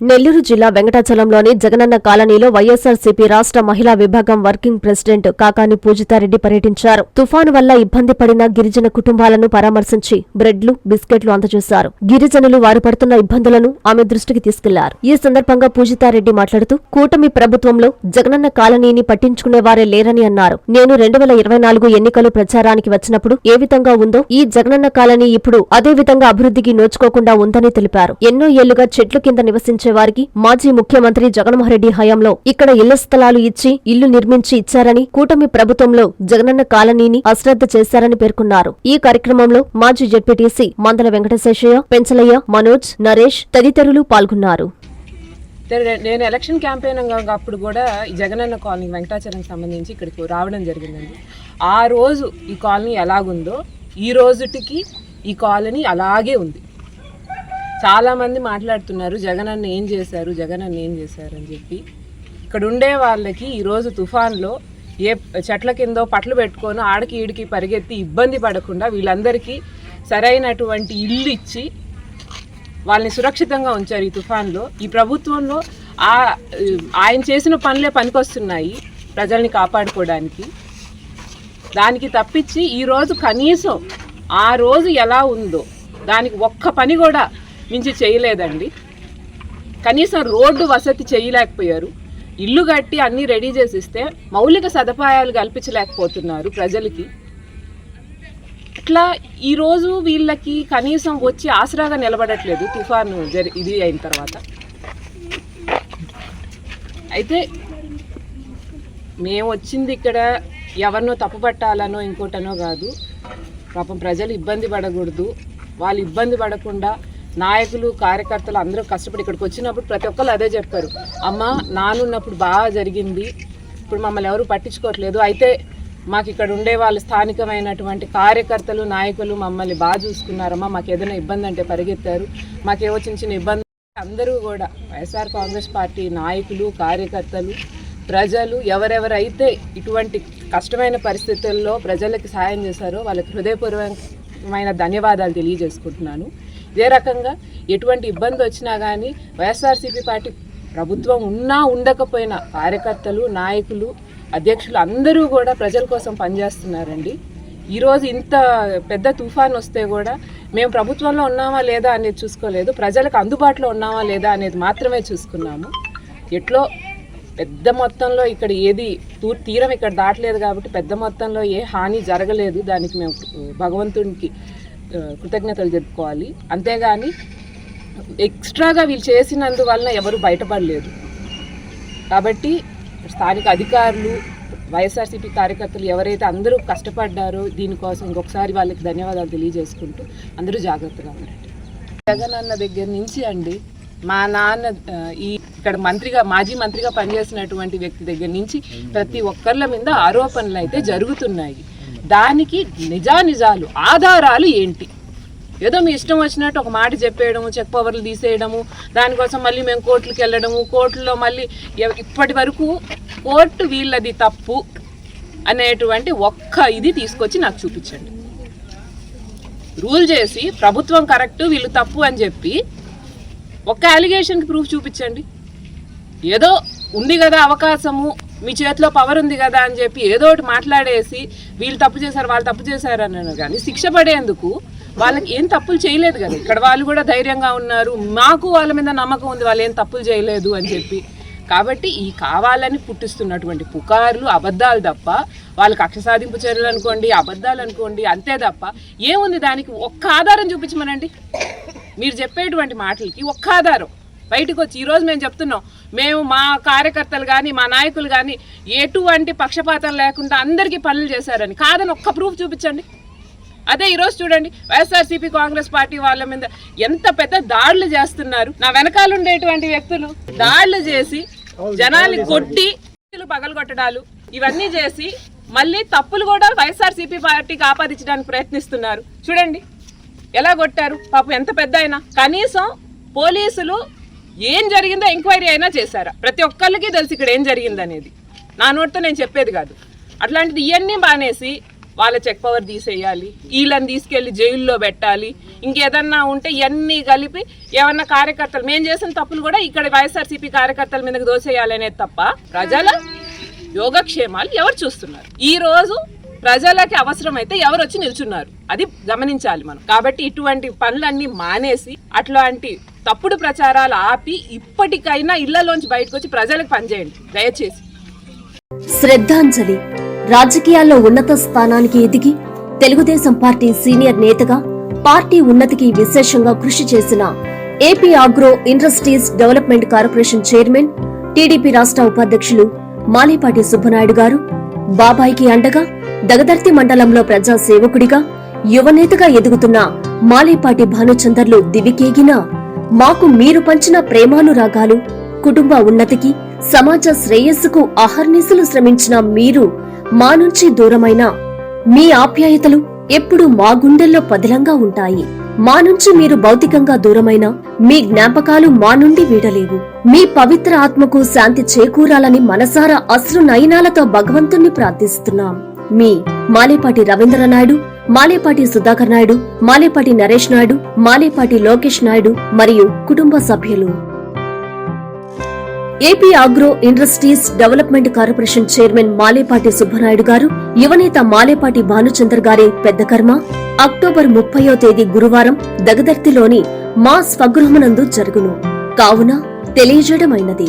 నెల్లూరు జిల్లా వెంకటాచలంలోని జగనన్న కాలనీలో వైఎస్సార్సీపీ రాష్ట్ర మహిళా విభాగం వర్కింగ్ ప్రెసిడెంట్ కాకాని పూజితారెడ్డి పర్యటించారు. తుఫాను వల్ల ఇబ్బంది పడిన గిరిజన కుటుంబాలను పరామర్శించి బ్రెడ్లు బిస్కెట్లు అందజేశారు. గిరిజనులు వారు పడుతున్న ఇబ్బందులను ఆమె దృష్టికి తీసుకెళ్ళారు. ఈ సందర్భంగా పూజితారెడ్డి మాట్లాడుతూ కూటమి ప్రభుత్వంలో జగనన్న కాలనీని పట్టించుకునేవారే లేరని అన్నారు. నేను రెండు వేల ఇరవై నాలుగు ఎన్నికలు ప్రచారానికి వచ్చినప్పుడు ఏ విధంగా ఉందో ఈ జగనన్న కాలనీ ఇప్పుడు అదే విధంగా అభివృద్ధికి నోచుకోకుండా ఉందని తెలిపారు. ఎన్నో ఏళ్ళుగా చెట్లు కింద నివసించే వారికి మాజీ ముఖ్యమంత్రి జగన్మోహన్ రెడ్డి హయాంలో ఇక్కడ ఇళ్ళ స్థలాలు ఇచ్చి ఇల్లు నిర్మించి ఇచ్చారని కూటమి ప్రభుత్వంలో జగనన్న కాలనీని అశ్రద్ధ చేశారని పేర్కొన్నారు. ఈ కార్యక్రమంలో మాజీ జడ్పీటీసీ మందల వెంకటశేషయ్య పెంచలయ్య మనోజ్ నరేష్ తదితరులు పాల్గొన్నారు. నేను ఎలక్షన్ క్యాంపెయిన్ అప్పుడు కూడా జగనన్న కాలనీ వెంకటాచలం సంబంధించి ఇక్కడికి రావడం జరిగిందండి. ఆ రోజు ఈ కాలనీ ఎలాగుందో ఈ రోజుటికి ఈ కాలనీ అలాగే ఉంది. చాలామంది మాట్లాడుతున్నారు జగనన్న ఏం చేశారు? జగనన్న ఏం చేశారు? అని చెప్పి. ఇక్కడ ఉండే వాళ్ళకి ఈరోజు తుఫాన్లో ఏ చెట్ల కిందో పట్లు పెట్టుకొని ఆడికి ఈడికి పరిగెత్తి ఇబ్బంది పడకుండా వీళ్ళందరికీ సరైనటువంటి ఇల్లు ఇచ్చి వాళ్ళని సురక్షితంగా ఉంచారు ఈ తుఫాన్లో. ఈ ప్రభుత్వంలో ఆ ఆయన చేసిన పనులే పనికొస్తున్నాయి ప్రజల్ని కాపాడుకోవడానికి. దానికి తప్పించి ఈరోజు కనీసం ఆ రోజు ఎలా ఉందో దానికి ఒక్క పని కూడా మించి చేయలేదండి. కనీసం రోడ్డు వసతి చేయలేకపోయారు. ఇల్లు కట్టి అన్నీ రెడీ చేసిస్తే మౌలిక సదుపాయాలు కల్పించలేకపోతున్నారు ప్రజలకి. ఇట్లా ఈరోజు వీళ్ళకి కనీసం వచ్చి ఆసరాగా నిలబడట్లేదు తుఫాను జరి ఇది అయిన తర్వాత. అయితే మేము వచ్చింది ఇక్కడ ఎవరినో తప్పుపట్టాలనో ఇంకోటనో కాదు. పాపం ప్రజలు ఇబ్బంది పడకూడదు. వాళ్ళు ఇబ్బంది పడకుండా నాయకులు కార్యకర్తలు అందరూ కష్టపడి ఇక్కడికి వచ్చినప్పుడు ప్రతి ఒక్కరు అదే చెప్పారు. అమ్మ నానున్నప్పుడు బాగా జరిగింది. ఇప్పుడు మమ్మల్ని ఎవరు పట్టించుకోవట్లేదు. అయితే మాకు ఇక్కడ ఉండే వాళ్ళు స్థానికమైనటువంటి కార్యకర్తలు నాయకులు మమ్మల్ని బాగా చూసుకున్నారమ్మా. మాకు ఏదైనా ఇబ్బంది అంటే పరిగెత్తారు. మాకేవో చిన్న చిన్న ఇబ్బంది అందరూ కూడా వైఎస్ఆర్ కాంగ్రెస్ పార్టీ నాయకులు కార్యకర్తలు ప్రజలు ఎవరెవరైతే ఇటువంటి కష్టమైన పరిస్థితుల్లో ప్రజలకు సాయం చేశారో వాళ్ళకి హృదయపూర్వకమైన ధన్యవాదాలు తెలియజేసుకుంటున్నాను. ఇదే రకంగా ఎటువంటి ఇబ్బంది వచ్చినా కానీ వైఎస్ఆర్సీపీ పార్టీ ప్రభుత్వం ఉన్నా ఉండకపోయినా కార్యకర్తలు నాయకులు అధ్యక్షులు అందరూ కూడా ప్రజల కోసం పనిచేస్తున్నారండి. ఈరోజు ఇంత పెద్ద తుఫాన్ వస్తే కూడా మేము ప్రభుత్వంలో ఉన్నామా లేదా అనేది చూసుకోలేదు ప్రజలకు అందుబాటులో ఉన్నామా లేదా అనేది మాత్రమే చూసుకున్నాము. ఎట్లో పెద్ద మొత్తంలో ఇక్కడ ఏది తూ తీరం ఇక్కడ దాటలేదు కాబట్టి పెద్ద మొత్తంలో ఏ హాని జరగలేదు. దానికి మేము భగవంతునికి కృతజ్ఞతలు చెప్పుకోవాలి. అంతేగాని ఎక్స్ట్రాగా వీళ్ళు చేసినందువలన ఎవరు బయటపడలేదు. కాబట్టి స్థానిక అధికారులు వైఎస్ఆర్సీపీ కార్యకర్తలు ఎవరైతే అందరూ కష్టపడ్డారో దీనికోసం ఇంకొకసారి వాళ్ళకి ధన్యవాదాలు తెలియజేసుకుంటూ అందరూ జాగ్రత్తగా ఉండండి. జగన్ అన్న దగ్గర నుంచి అండి మా నాన్న ఈ ఇక్కడ మంత్రిగా మాజీ మంత్రిగా పనిచేసినటువంటి వ్యక్తి దగ్గర నుంచి ప్రతి ఒక్కళ్ళ మీద ఆరోపణలు అయితే జరుగుతున్నాయి. దానికి నిజానిజాలు ఆధారాలు ఏంటి? ఏదో మీ ఇష్టం వచ్చినట్టు ఒక మాట చెప్పేయడము చెక్ పవర్లు తీసేయడము దానికోసం మళ్ళీ మేము కోర్టులకు వెళ్ళడము కోర్టులో మళ్ళీ ఇప్పటి వరకు కోర్టు వీళ్ళది తప్పు అనేటువంటి ఒక్క ఇది తీసుకొచ్చి నాకు చూపించండి. రూల్ చేసి ప్రభుత్వం కరెక్ట్ వీళ్ళు తప్పు అని చెప్పి ఒక్క అలిగేషన్కి ప్రూఫ్ చూపించండి. ఏదో ఉంది కదా అవకాశము మీ చేతిలో పవర్ ఉంది కదా అని చెప్పి ఏదో ఒకటి మాట్లాడేసి వీళ్ళు తప్పు చేశారు వాళ్ళు తప్పు చేశారు అన్నాను. కానీ శిక్ష పడేందుకు వాళ్ళకి ఏం తప్పులు చేయలేదు కదా. ఇక్కడ వాళ్ళు కూడా ధైర్యంగా ఉన్నారు. మాకు వాళ్ళ మీద నమ్మకం ఉంది వాళ్ళు ఏం తప్పులు చేయలేదు అని చెప్పి. కాబట్టి ఈ కావాలని పుట్టిస్తున్నటువంటి పుకార్లు అబద్ధాలు తప్ప వాళ్ళకి కక్ష సాధింపు చర్యలు అనుకోండి అబద్ధాలు అనుకోండి అంతే తప్ప ఏముంది దానికి? ఒక్క ఆధారం చూపించమనండి. మీరు చెప్పేటువంటి మాటలకి ఒక్క ఆధారం. బయటకు వచ్చి ఈరోజు మేము చెప్తున్నాం మేము మా కార్యకర్తలు కానీ మా నాయకులు కానీ ఎటువంటి పక్షపాతం లేకుండా అందరికీ పనులు చేశారని. కాదని ఒక్క ప్రూఫ్ చూపించండి. అదే ఈరోజు చూడండి వైఎస్ఆర్సీపీ కాంగ్రెస్ పార్టీ వాళ్ళ మీద ఎంత పెద్ద దాడులు చేస్తున్నారు. నా వెనకాల ఉండేటువంటి వ్యక్తులు దాడులు చేసి జనాల్ని కొట్టి పగలగొట్టడాలు ఇవన్నీ చేసి మళ్ళీ తప్పులు కూడా వైఎస్ఆర్సీపీ పార్టీకి ఆపాదించడానికి ప్రయత్నిస్తున్నారు. చూడండి ఎలా కొట్టారు? పాపం ఎంత పెద్ద అయినా. కనీసం పోలీసులు ఏం జరిగిందో ఎంక్వైరీ అయినా చేశారా. ప్రతి ఒక్కళ్ళకి తెలుసు ఇక్కడ ఏం జరిగిందనేది. నా నోటితో నేను చెప్పేది కాదు. అట్లాంటిది ఇవన్నీ బానేసి వాళ్ళ చెక్ పవర్ తీసేయాలి వీళ్ళని తీసుకెళ్ళి జైల్లో పెట్టాలి ఇంకేదన్నా ఉంటే ఇవన్నీ కలిపి ఏమన్నా కార్యకర్తలు మేము చేసిన తప్పులు కూడా ఇక్కడ వైఎస్ఆర్సీపీ కార్యకర్తల మీదకి దోసేయాలనేది తప్ప ప్రజల యోగక్షేమాలు ఎవరు చూస్తున్నారు? ఈ రోజు ప్రజలకి అవసరమైతే ఎవరు వచ్చి నిల్చున్నారు? అది గమనించాలి మనం. కాబట్టి ఇటువంటి పనులన్నీ మానేసి అట్లాంటి తప్పుడు ప్రచారాలు ఆపి ఇప్పటికైనా ఇళ్ళలోంచి బయటకు వచ్చి ప్రజలకు పనిచేయండి. దయచేసి. శ్రద్ధాంజలి రాజకీయాల్లో ఉన్నత స్థానానికి ఎదిగి తెలుగుదేశం పార్టీ సీనియర్ నేతగా పార్టీ ఉన్నతికి విశేషంగా కృషి చేసిన AP agro industries development corporation chairman TDP రాష్ట్ర ఉపాధ్యక్షులు మాలేపాటి సుబ్బనాయుడు గారు బాబాయికి అండగా దగదర్తి మండలంలో ప్రజా సేవకుడిగా యువనేతగా ఎదుగుతున్న మాలేపాటి భానుచందర్లు దివికేగిన మాకు మీరు పంచిన ప్రేమానురాగాలు కుటుంబ ఉన్నతికి సమాజ శ్రేయస్సుకు అహర్నిశలు శ్రమించిన మీరు మా నుంచి దూరమైన మీ ఆప్యాయతలు ఎప్పుడూ మా గుండెల్లో పదిలంగా ఉంటాయి. మా నుంచి మీరు భౌతికంగా దూరమైన మీ జ్ఞాపకాలు మా నుండి వీడలేవు. మీ పవిత్ర ఆత్మకు శాంతి చేకూరాలని మనసారా అశ్రు నయనాలతో భగవంతుణ్ణి ప్రార్థిస్తున్నాం. మీ మాలేపాటి రవీంద్రనాయుడు మాలేపాటి సుధాకర్ నాయుడు మాలేపాటి నరేష్ నాయుడు మాలేపాటి లోకేష్ నాయుడు మరియు కుటుంబ సభ్యులు. AP agro industries development corporation chairman Malepati Subbanaidu garu యువనేత మాలేపాటి భానుచందర్ గారి పెద్ద కర్మ. అక్టోబర్ ముప్పయో తేదీ గురువారం దగదర్తిలోని మా స్వగృహమునందు జరుగును. కావున తెలియజేయడమైనది.